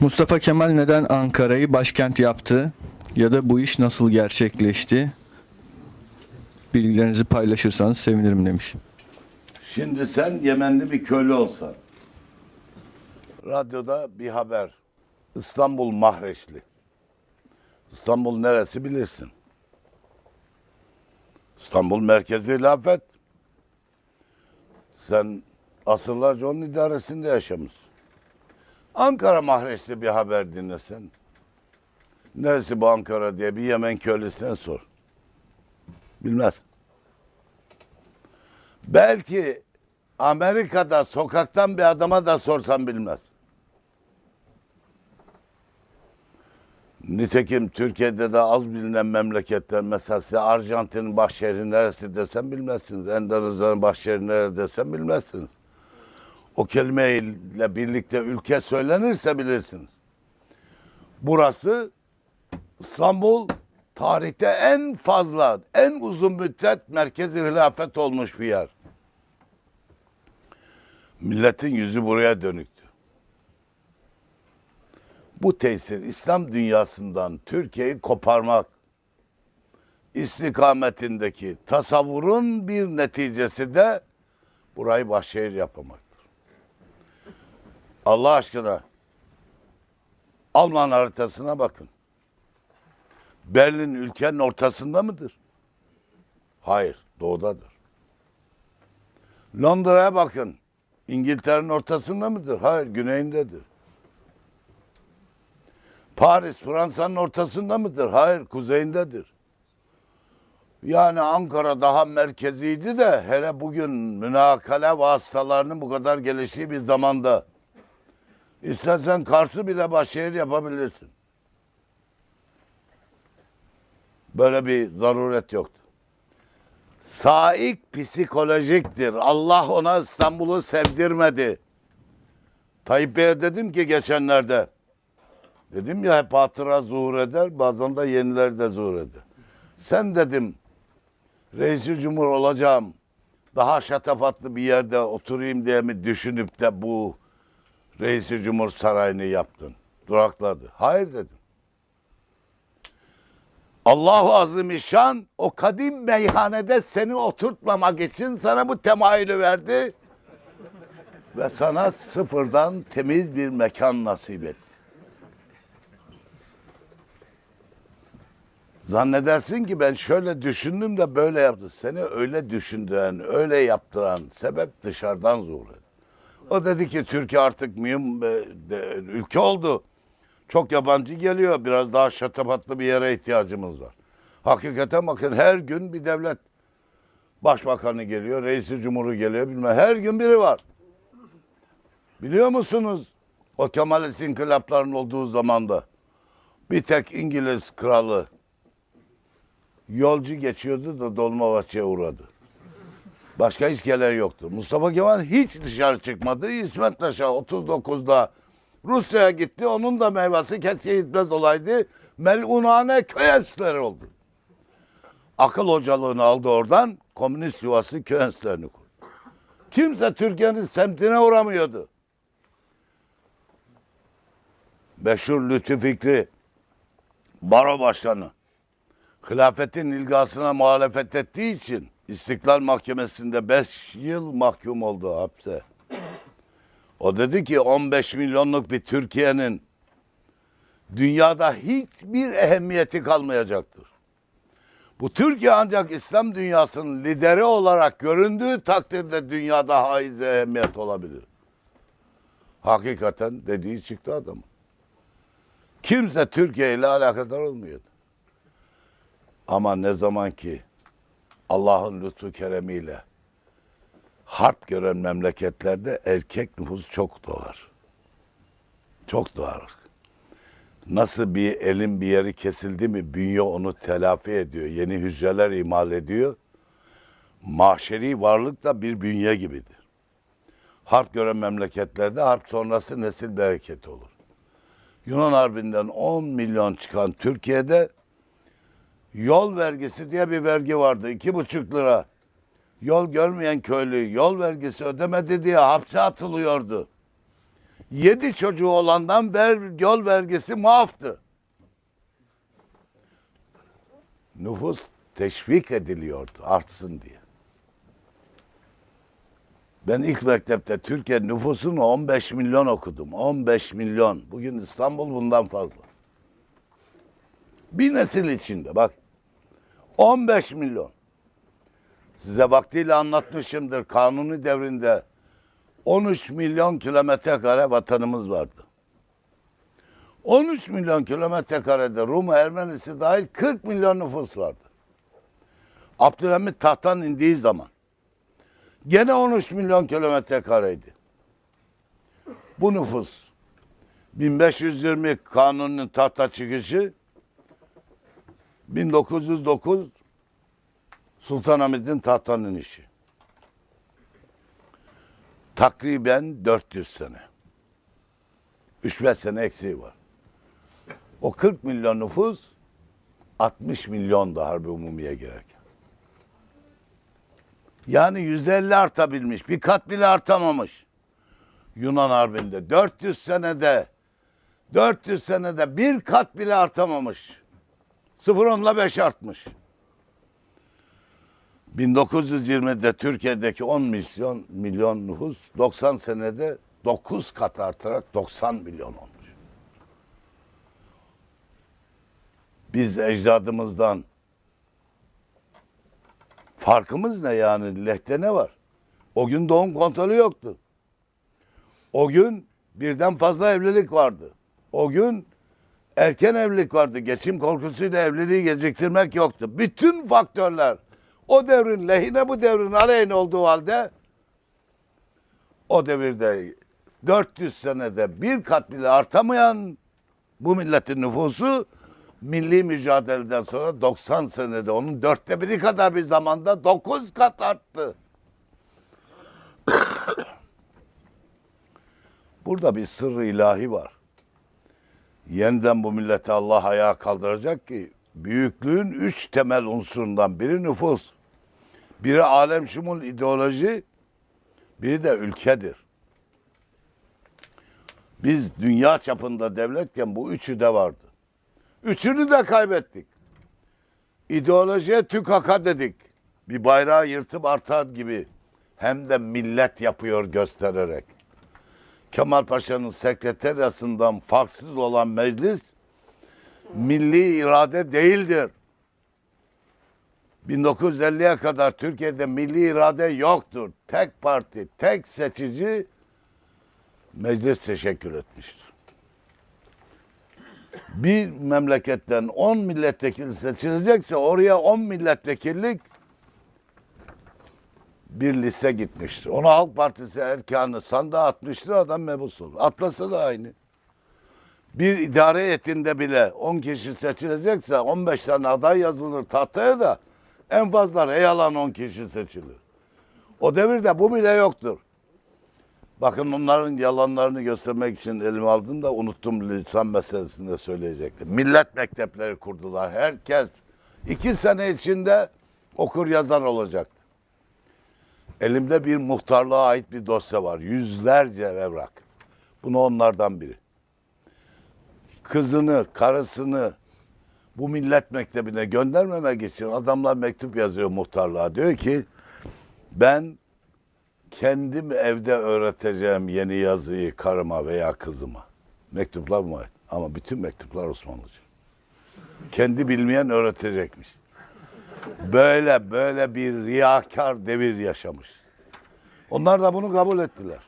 Mustafa Kemal neden Ankara'yı başkent yaptı ya da bu iş nasıl gerçekleşti? Bilgilerinizi paylaşırsanız sevinirim demiş. Şimdi sen Yemenli bir köylü olsan. Radyoda bir haber. İstanbul Mahreçli. İstanbul neresi bilirsin. İstanbul merkezi hilafet. Sen asırlarca onun idaresinde yaşamışsın. Ankara Mahreçli bir haber dinlesen. Neresi bu Ankara diye bir Yemen köylüsüne sor. Bilmez. Belki Amerika'da sokaktan bir adama da sorsan bilmez. Nitekim Türkiye'de de az bilinen memleketler mesela size Arjantin'in başşehri neresi desem bilmezsiniz. Endonezya'nın başşehri neresi desem bilmezsiniz. O kelimeyle birlikte ülke söylenirse bilirsiniz. Burası İstanbul tarihte en fazla, en uzun müddet merkezi hilafet olmuş bir yer. Milletin yüzü buraya dönüktü. Bu tesir İslam dünyasından Türkiye'yi koparmak istikametindeki tasavvurun bir neticesi de burayı başşehir yapamaktır. Allah aşkına Alman haritasına bakın. Berlin ülkenin ortasında mıdır? Hayır, doğudadır. Londra'ya bakın. İngiltere'nin ortasında mıdır? Hayır, güneyindedir. Paris, Fransa'nın ortasında mıdır? Hayır, kuzeyindedir. Yani Ankara daha merkeziydi de hele bugün münakale vasıtalarının bu kadar geliştiği bir zamanda istersen Kars'ı bile başşehir yapabilirsin. Böyle bir zaruret yoktu. Saik psikolojiktir. Allah ona İstanbul'u sevdirmedi. Tayyip Bey'e dedim ki geçenlerde. Dedim ya hep hatıra zuhur eder, bazen de yeniler de zuhur eder. Sen dedim reisi cumhur olacağım, daha şatafatlı bir yerde oturayım diye mi düşünüp de bu reisi cumhur sarayını yaptın? Durakladı. Hayır dedim. Allahu Azimüşşan o kadim meyhanede seni oturtmamak için sana bu temayülü verdi ve sana sıfırdan temiz bir mekan nasip etti. Zannedersin ki ben şöyle düşündüm de böyle yaptı. Seni öyle düşündüren, öyle yaptıran sebep dışarıdan zuhur etti. O dedi ki Türkiye artık mühim e, ülke oldu. Çok yabancı geliyor. Biraz daha şatafatlı bir yere ihtiyacımız var. Hakikaten bakın her gün bir devlet başbakanı geliyor, reisi cumhuru geliyor bilmem. Her gün biri var. Biliyor musunuz? O Kemalist inkılapların olduğu zamanda bir tek İngiliz kralı yolcu geçiyordu da Dolmabahçe'ye uğradı. Başka hiç gelen yoktu. Mustafa Kemal hiç dışarı çıkmadı. İsmet Paşa 39'da Rusya'ya gitti. Onun da meyvesi keşke gitmez olaydı. Melunane köy oldu. Akıl hocalığını aldı oradan. Komünist yuvası köy enstitülerini kurdu. Kimse Türkiye'nin semtine uğramıyordu. Meşhur Lütfü Fikri, baro başkanı, hilafetin ilgasına muhalefet ettiği için İstiklal Mahkemesi'nde 5 yıl mahkum oldu hapse. O dedi ki 15 milyonluk bir Türkiye'nin dünyada hiçbir ehemmiyeti kalmayacaktır. Bu Türkiye ancak İslam dünyasının lideri olarak göründüğü takdirde dünyada haiz ehemmiyet olabilir. Hakikaten dediği çıktı adamın. Kimse Türkiye ile alakadar olmuyordu. Ama ne zaman ki Allah'ın lütfu keremiyle harp gören memleketlerde erkek nüfus çok doğar. Çok doğar. Nasıl bir elin bir yeri kesildi mi bünye onu telafi ediyor. Yeni hücreler imal ediyor. Mahşeri varlık da bir bünye gibidir. Harp gören memleketlerde harp sonrası nesil bereketi olur. Yunan Harbi'nden 10 milyon çıkan Türkiye'de yol vergisi diye bir vergi vardı. iki buçuk lira. Yol görmeyen köylü yol vergisi ödemedi diye hapse atılıyordu. Yedi çocuğu olandan ver, yol vergisi muaftı. Nüfus teşvik ediliyordu artsın diye. Ben ilk mektepte Türkiye nüfusunu 15 milyon okudum. 15 milyon. Bugün İstanbul bundan fazla. Bir nesil içinde bak. 15 milyon. Size vaktiyle anlatmışımdır. Kanuni devrinde 13 milyon kilometre kare vatanımız vardı. 13 milyon kilometre karede Rum Ermenisi dahil 40 milyon nüfus vardı. Abdülhamit tahttan indiği zaman gene 13 milyon kilometre kareydi. Bu nüfus 1520 kanunun tahta çıkışı 1909 Sultanahmet'in tahttan inişi. Takriben 400 sene. 3-5 sene eksiği var. O 40 milyon nüfus 60 milyon da harbi umumiye girerken. Yani yüzde elli artabilmiş. Bir kat bile artamamış. Yunan Harbi'nde 400 senede 400 senede bir kat bile artamamış. 0.10'la 5 artmış. 1920'de Türkiye'deki 10 milyon milyon nüfus 90 senede 9 kat artarak 90 milyon olmuş. Biz ecdadımızdan farkımız ne yani? Lehte ne var? O gün doğum kontrolü yoktu. O gün birden fazla evlilik vardı. O gün erken evlilik vardı. Geçim korkusuyla evliliği geciktirmek yoktu. Bütün faktörler o devrin lehine bu devrin aleyhine olduğu halde o devirde 400 senede bir kat artamayan bu milletin nüfusu milli mücadeleden sonra 90 senede onun dörtte biri kadar bir zamanda 9 kat arttı. Burada bir sırrı ilahi var. Yeniden bu milleti Allah ayağa kaldıracak ki büyüklüğün üç temel unsurundan biri nüfus, biri alem şumul ideoloji, biri de ülkedir. Biz dünya çapında devletken bu üçü de vardı. Üçünü de kaybettik. İdeolojiye tükaka dedik. Bir bayrağı yırtıp artar gibi. Hem de millet yapıyor göstererek. Kemal Paşa'nın sekreteryasından farksız olan meclis milli irade değildir. 1950'ye kadar Türkiye'de milli irade yoktur. Tek parti, tek seçici meclis teşekkür etmiştir. Bir memleketten 10 milletvekili seçilecekse oraya 10 milletvekillik bir liste gitmiştir. Onu Halk Partisi erkanı sandığa atmıştır adam mebus olur. Atmasa da aynı. Bir idare heyetinde bile 10 kişi seçilecekse 15 tane aday yazılır tahtaya da en fazla reyalan 10 kişi seçilir. O devirde bu bile yoktur. Bakın onların yalanlarını göstermek için elime aldım da unuttum lisan meselesini de söyleyecektim. Millet mektepleri kurdular. Herkes iki sene içinde okur yazar olacak. Elimde bir muhtarlığa ait bir dosya var. Yüzlerce evrak. Bunu onlardan biri. Kızını, karısını bu millet mektebine göndermemek için adamlar mektup yazıyor muhtarlığa. Diyor ki ben kendim evde öğreteceğim yeni yazıyı karıma veya kızıma. Mektuplar mı? Ama bütün mektuplar Osmanlıca. Kendi bilmeyen öğretecekmiş. Böyle böyle bir riyakar devir yaşamış. Onlar da bunu kabul ettiler.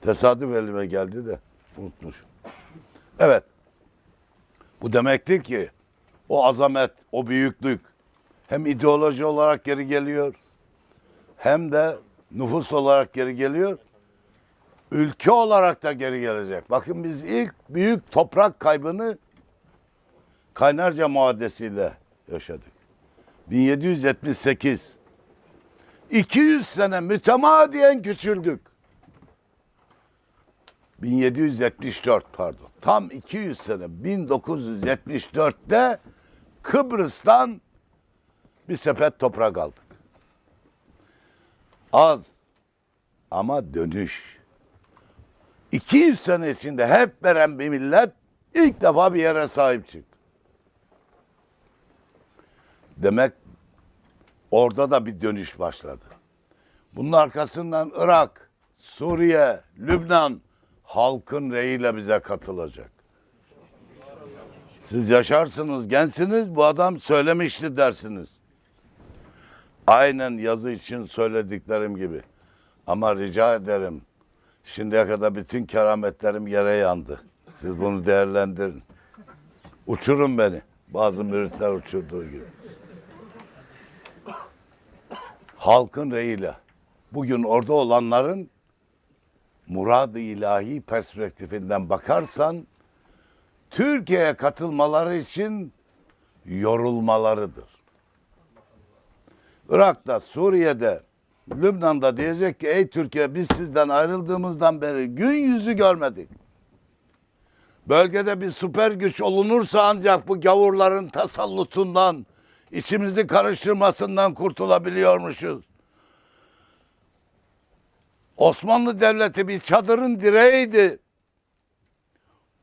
Tesadüf elime geldi de unutmuşum. Evet. Bu demektir ki o azamet, o büyüklük hem ideoloji olarak geri geliyor hem de nüfus olarak geri geliyor. Ülke olarak da geri gelecek. Bakın biz ilk büyük toprak kaybını Kaynarca Muhaddesi'yle yaşadık. 1778. 200 sene mütemadiyen küçüldük. 1774 pardon. Tam 200 sene 1974'te Kıbrıs'tan bir sepet toprak aldık. Az. ama dönüş. 200 sene içinde hep veren bir millet ilk defa bir yere sahip çıktı. Demek orada da bir dönüş başladı. Bunun arkasından Irak, Suriye, Lübnan halkın reyiyle bize katılacak. Siz yaşarsınız, gençsiniz, bu adam söylemişti dersiniz. Aynen yazı için söylediklerim gibi. Ama rica ederim, şimdiye kadar bütün kerametlerim yere yandı. Siz bunu değerlendirin. Uçurun beni. Bazı müritler uçurduğu gibi. Halkın reyiyle. Bugün orada olanların murad-ı ilahi perspektifinden bakarsan Türkiye'ye katılmaları için yorulmalarıdır. Irak'ta, Suriye'de, Lübnan'da diyecek ki ey Türkiye biz sizden ayrıldığımızdan beri gün yüzü görmedik. Bölgede bir süper güç olunursa ancak bu gavurların tasallutundan, içimizi karıştırmasından kurtulabiliyormuşuz. Osmanlı Devleti bir çadırın direğiydi.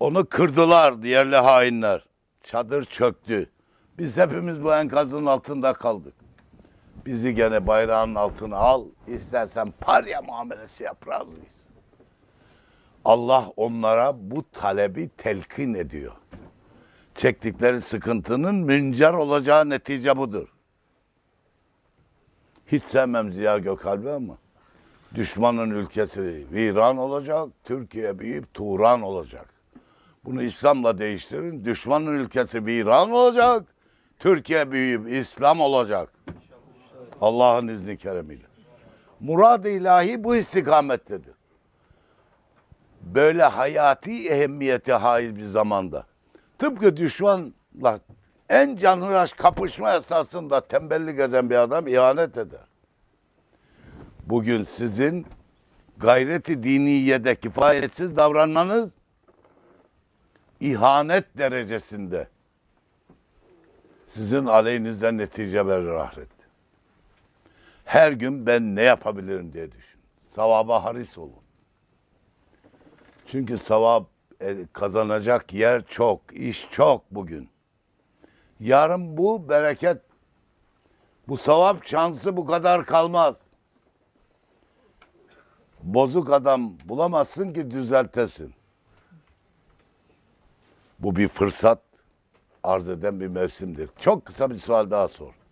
Onu kırdılar diğerli hainler. Çadır çöktü. Biz hepimiz bu enkazın altında kaldık. Bizi gene bayrağın altına al. İstersen parya muamelesi yap razıyız. Allah onlara bu talebi telkin ediyor. Çektikleri sıkıntının müncer olacağı netice budur. Hiç sevmem Ziya Gökalp'i ama düşmanın ülkesi viran olacak, Türkiye büyüyüp Turan olacak. Bunu İslam'la değiştirin. Düşmanın ülkesi viran olacak, Türkiye büyüyüp İslam olacak. Allah'ın izni keremiyle. Murad-ı ilahi bu istikamettedir. Böyle hayati ehemmiyete haiz bir zamanda. Tıpkı düşmanla en canhıraş kapışma esnasında tembellik eden bir adam ihanet eder. Bugün sizin gayreti diniyede kifayetsiz davranmanız ihanet derecesinde sizin aleyhinizden netice verir ahirette. Her gün ben ne yapabilirim diye düşün. Savaba haris olun. Çünkü savab e, kazanacak yer çok, iş çok bugün. Yarın bu bereket, bu savap şansı bu kadar kalmaz. Bozuk adam bulamazsın ki düzeltesin. Bu bir fırsat arz eden bir mevsimdir. Çok kısa bir sual daha sor.